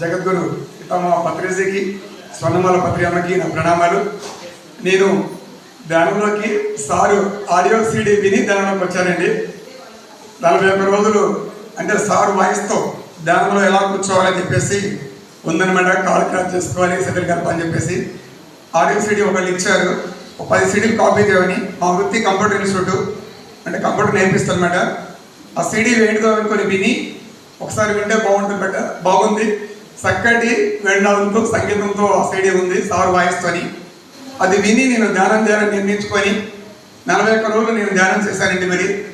జగద్గురు పితామహ పత్రిజీకి స్వర్ణమాల పత్రి అమ్మకి నా ప్రణామాలు. నేను ధ్యానంలోకి సారు ఆడియో సీడీ విని ధ్యానంలోకి వచ్చానండి. నలభై ఒక్క రోజులు అంటే సారు వాయిస్తో ధ్యానంలో ఎలా కూర్చోవాలని చెప్పేసి ఉందనమాట కాలు క్రాస్ చేసుకోవాలి సెటిల్ కలపని చెప్పేసి ఆడియో సీడీ ఒకళ్ళు ఇచ్చారు. ఒక పది సీడీలు కాపీ చేయమని మా వృత్తి కంప్యూటర్ ఇన్స్టిట్యూట్ అంటే కంప్యూటర్ నేర్పిస్తానమాట ఆ సీడీ వేడితో అనుకొని విని ఒకసారి వింటే బాగుంటుంది బట్ బాగుంది. చక్కటి వెళ్ళడంతో సంగీతంతో ఆ స్టేడియం ఉంది సార్ వాయిస్తోని. అది విని నేను ధ్యానం ధ్యానం నిర్ణయించుకొని నలభై ఒక్క రోజులు నేను ధ్యానం చేశానండి మరి.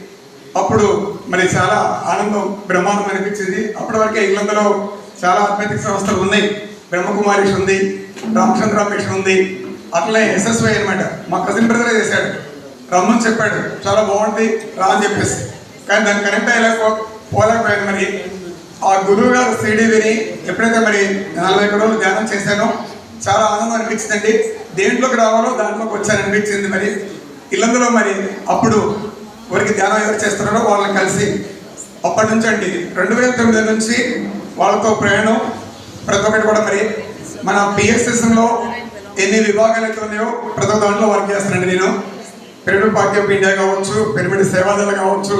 అప్పుడు మరి చాలా ఆనందం బ్రహ్మాండం అనిపించింది. అప్పటి వరకే ఇల్లందులో చాలా ఆధ్యాత్మిక సంస్థలు ఉన్నాయి. బ్రహ్మకుమారీష్ ఉంది రామచంద్ర మిషన్ ఉంది. అట్లనే ఎస్ఎస్వై అనమాట మా కజిన్ బ్రదరే చేశాడు. రమ్మని చెప్పాడు. చాలా బాగుంది రా అని చెప్పేసి. కానీ దాన్ని కనెక్ట్ అయ్యేలా పోలేకపోయాను మరి. ఆ గురువు గారు సీడీ విని ఎప్పుడైతే మరి నలభై రోజులు ధ్యానం చేశానో చాలా ఆనందం అనిపించిందండి. దేంట్లోకి రావాలో దాంట్లోకి వచ్చాను అనిపించింది మరి. ఇల్లందులో మరి అప్పుడు ఎవరికి ధ్యానం ఎవరు చేస్తున్నారో వాళ్ళని కలిసి అప్పటి నుంచి అండి రెండు వేల తొమ్మిది నుంచి వాళ్ళతో ప్రయాణం. ప్రతి ఒక్కటి కూడా మరి మన పిఎస్ఎస్ఎంలో ఎన్ని విభాగాలు అయితే ఉన్నాయో ప్రతి ఒక్క దాంట్లో వర్క్ చేస్తానండి నేను. పిరమిడ్ పార్టీ ఆఫ్ ఇండియా కావచ్చు పిరమిడ్ సేవాదళ కావచ్చు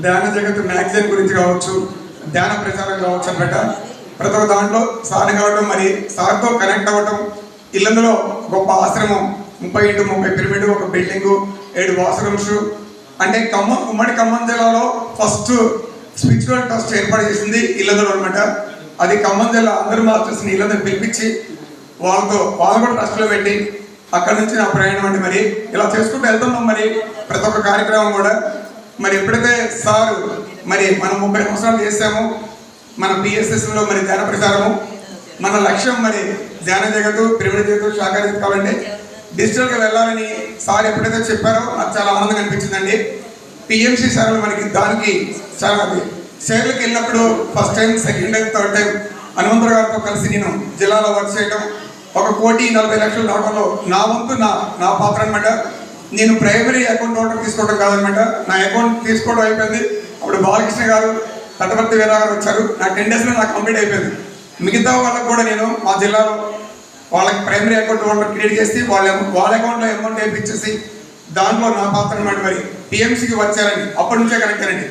ధ్యాన జగత్ మ్యాగజైన్ గురించి కావచ్చు ధ్యాన ప్రచారం కావచ్చు అనమాట ప్రతి ఒక్క దాంట్లో సార్ కావడం మరి సార్తో కనెక్ట్ అవ్వటం ఇల్లందులో గొప్ప ఆశ్రమం ముప్పై ఇంటూ ముప్పై పిరమిడ్ ఒక బిల్డింగ్ ఏడు వాష్రూమ్స్ అంటే ఖమ్మం ఉమ్మడి ఖమ్మం జిల్లాలో ఫస్ట్ స్పిరిచువల్ ట్రస్ట్ ఏర్పాటు చేసింది ఇల్లందులో అనమాట అది ఖమ్మం జిల్లా అందరు మాస్టర్స్ని ఇల్లందరూ పిలిపించి వాళ్ళతో వాళ్ళు కూడా ట్రస్ట్లో పెట్టి అక్కడ నుంచి నా ప్రయాణం అండి మరి. ఇలా చేసుకుంటూ వెళ్తున్నాం మరి ప్రతి ఒక్క కార్యక్రమం కూడా. మరి ఎప్పుడైతే సార్ మరి మనం ముప్పై సంవత్సరాలు చేస్తాము మన పిఎస్ఎస్లో మరి ధ్యాన ప్రసారము. మన లక్ష్యం మరి ధ్యాన జగత్తు పిరమిడ్ జగత్తు శాఖ కాబట్టి డిజిటల్గా వెళ్ళాలని సార్ ఎప్పుడైతే చెప్పారో నాకు చాలా ఆనందంగా అనిపించిందండి. పిఎంసి సార్లు మనకి దానికి చాలా సేవలకు వెళ్ళినప్పుడు first time second time third time Hanumantharao గారితో కలిసి నేను జిల్లాలో వర్క్ చేయడం ఒక కోటి నలభై లక్షలు రావడంలో నా వంతు నా నా పాత్ర అనమాట నేను ప్రైమరీ అకౌంట్ ఓటర్ తీసుకోవడం కాదనమాట నా అకౌంట్ తీసుకోవడం అయిపోయింది. అప్పుడు బాలకృష్ణ గారు తటపర్తి వీరా గారు వచ్చారు. నా టెన్ డేస్లో నాకు కంప్లీట్ అయిపోయింది. మిగతా వాళ్ళకు కూడా నేను మా జిల్లాలో వాళ్ళకి ప్రైమరీ అకౌంట్ హోల్డర్ క్రియేట్ చేసి వాళ్ళ వాళ్ళ అకౌంట్లో అమౌంట్ వేయించేసి దాంట్లో నా పాత్ర అనమాట మరి పిఎంసీకి వచ్చారని అప్పటి నుంచే కనెక్ట్ అయ్యండి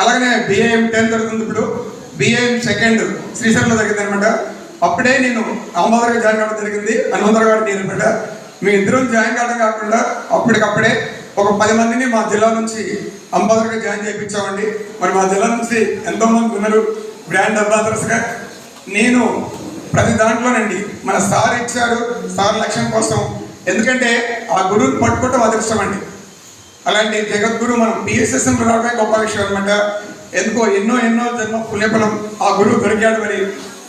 అలాగనే బిఏఎం టెన్ జరుగుతుంది ఇప్పుడు. బిఏఎం సెకండ్ శ్రీశైలంలో జరిగింది అనమాట అప్పుడే నేను అమ్మవారికి జాయిన్ కావడం జరిగింది. హనుమంతరావు గారు నేను అనమాట. మీ ఇద్దరం జాయిన్ కావడం కాకుండా అప్పటికప్పుడే ఒక పది మందిని మా జిల్లా నుంచి అంబాసిడర్గా జాయిన్ చేయించామండి. మరి మా జిల్లా నుంచి ఎంతోమంది ఉన్నారు బ్రాండ్ అంబాసిడర్స్గా నేను ప్రతి దాంట్లోనండి మన సార్ ఇచ్చారు సార్ లక్ష్యం కోసం. ఎందుకంటే ఆ గురువుని పట్టుకోవటం అదృష్టం అండి అలాంటి జగద్గురు మనం పిఎస్ఎస్ఎం రావడమే గొప్ప విషయం అనమాట ఎందుకో ఎన్నో ఎన్నో జన్మ పుణ్యఫలం ఆ గురువు దొరికాడు మరి.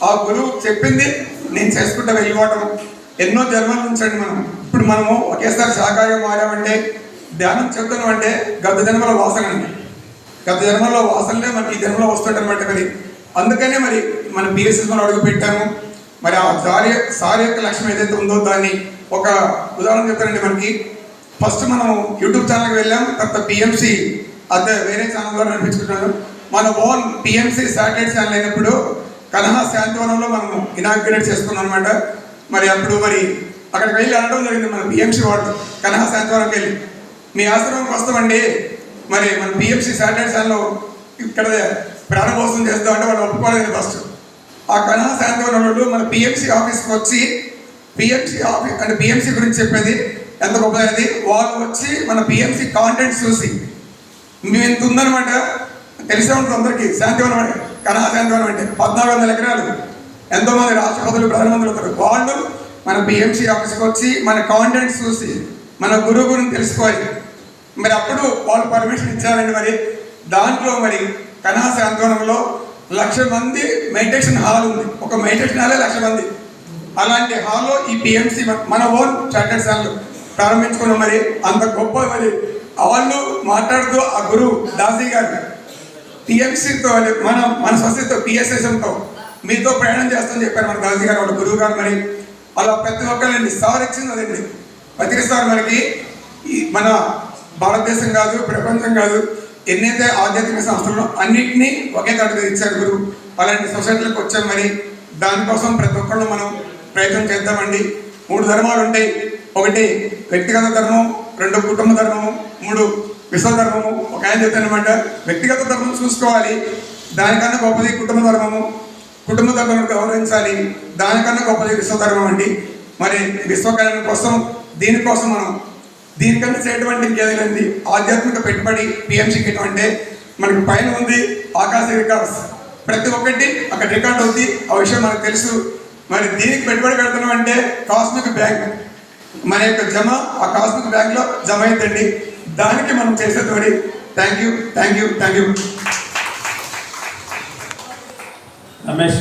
ఆ గురువు చెప్పింది నేను చేసుకుంటూ వెళ్ళిపోవటం ఎన్నో జన్మల నుంచి అండి మనం. ఇప్పుడు మనము ఒకేసారి సహకారం మారామంటే ధ్యానం చెప్తాను అంటే గత జన్మల వాసన అండి. గత జన్మలో వాసనలే మనకి ఈ జన్మలో వస్తాడనమాట మరి. అందుకనే మరి మన పిఎస్ఎస్ మనం అడుగు పెట్టాము. మరి ఆ సారి సారి యొక్క లక్ష్యం ఏదైతే ఉందో దాన్ని ఒక ఉదాహరణ చెప్తానండి మనకి. ఫస్ట్ మనం యూట్యూబ్ ఛానల్కి వెళ్ళాం తర్వాత పిఎంసి అదే వేరే ఛానల్ ద్వారా నడిపించుకుంటాను మన ఓన్ పిఎంసి శాటిలైట్ ఛానల్ అయినప్పుడు కలహా శాంతివనంలో మనం ఇనాగ్రేట్ చేసుకున్నాం అనమాట మరి అప్పుడు మరి అక్కడికి వెళ్ళి అనడం జరిగింది మన పిఎంసి వాడు కలహా శాంతివనంకి వెళ్ళి. మీ ఆశ్రమంకి వస్తామండి. మరి మన పిఎంసీ శాటిలైట్ ఛానల్ ఇక్కడ ప్రారంభోత్సవం చేస్తామంటే వాళ్ళు ఒప్పుకోలేదు ఫస్ట్ ఆ కళా శాంతివనం వాళ్ళు మన పిఎంసీ ఆఫీస్కి వచ్చి పిఎంసీ ఆఫీస్ అంటే పిఎంసీ గురించి చెప్పేది ఎంత గొప్పదనేది? వాళ్ళు వచ్చి మన పిఎంసీ కాంటెంట్ చూసి మేము ఇంత ఉందనమాట తెలిసే ఉంటుంది అందరికీ శాంతివనం అంటే కళా శాంతివనం అంటే పద్నాలుగు వందల ఎకరాలు. ఎంతోమంది రాష్ట్రపతులు ప్రధానమంత్రులు ఉంటారు వాళ్ళు మన పిఎంసీ ఆఫీస్కి వచ్చి మన కాంటెంట్ చూసి మన గురువు గురించి తెలుసుకోవాలి. మరి అప్పుడు వాళ్ళు పర్మిషన్ ఇచ్చారండి మరి. దాంట్లో మరి కనహా ఆందోళనలో లక్ష మంది మెడిటేషన్ హాల్ ఉంది. ఒక మెడిటేషన్ హాలే లక్ష మంది. అలాంటి హాల్లో ఈ పిఎంసి మన ఓన్ చార్టెడ్ ఛానల్ ప్రారంభించుకున్నాం మరి. అంత గొప్ప మరి. వాళ్ళు మాట్లాడుతూ ఆ గురువు దాసి గారు టీఎంసీతో మన మన సంస్థతో పిఎస్ఎస్ఎంతో మీతో ప్రయాణం చేస్తామని చెప్పారు మన దాసి గారు వాళ్ళ గురువు గారు మరి. అలా ప్రతి ఒక్కరిని సార్ ఇచ్చింది అదండి ప్రతి సార్ మనకి ఈ మన భారతదేశం కాదు ప్రపంచం కాదు ఎన్నైతే ఆధ్యాత్మిక సంస్థలు అన్నింటినీ ఒకే తాటి ఇచ్చారు గురు. అలాంటి సొసైటీలకు వచ్చాం మరి. దానికోసం ప్రతి ఒక్కళ్ళు మనం ప్రయత్నం చేద్దామండి. మూడు ధర్మాలు ఉంటాయి. ఒకటి వ్యక్తిగత ధర్మం రెండు కుటుంబ ధర్మము మూడు విశ్వధర్మము ఒక ఆయన చెప్తానమాట వ్యక్తిగత ధర్మం చూసుకోవాలి దానికన్నా గొప్పది కుటుంబ ధర్మము. కుటుంబ ధర్మం గౌరవించాలి దానికన్నా గొప్పది విశ్వధర్మం అండి. మరి విశ్వకళ్యాణం కోసం దీనికోసం మనం దీనికన్నా చేయటువంటి ఇంకేదైనా లేనిది ఆధ్యాత్మిక పెట్టుబడి పిఎంసీకి కిట్ అంటే మనకి పైన ఉంది ఆకాశ రికార్డ్స్. ప్రతి ఒక్కటి అక్కడ రికార్డ్ అవుతుంది ఆ విషయం మనకు తెలుసు. మరి దీనికి పెట్టుబడి పెడుతున్నాం అంటే కాస్మిక్ బ్యాంక్ మన యొక్క జమ ఆ కాస్మిక్ బ్యాంక్లో జమ అవుతుంది దానికి మనం చేసేది thank you thank you thank you Ramesh.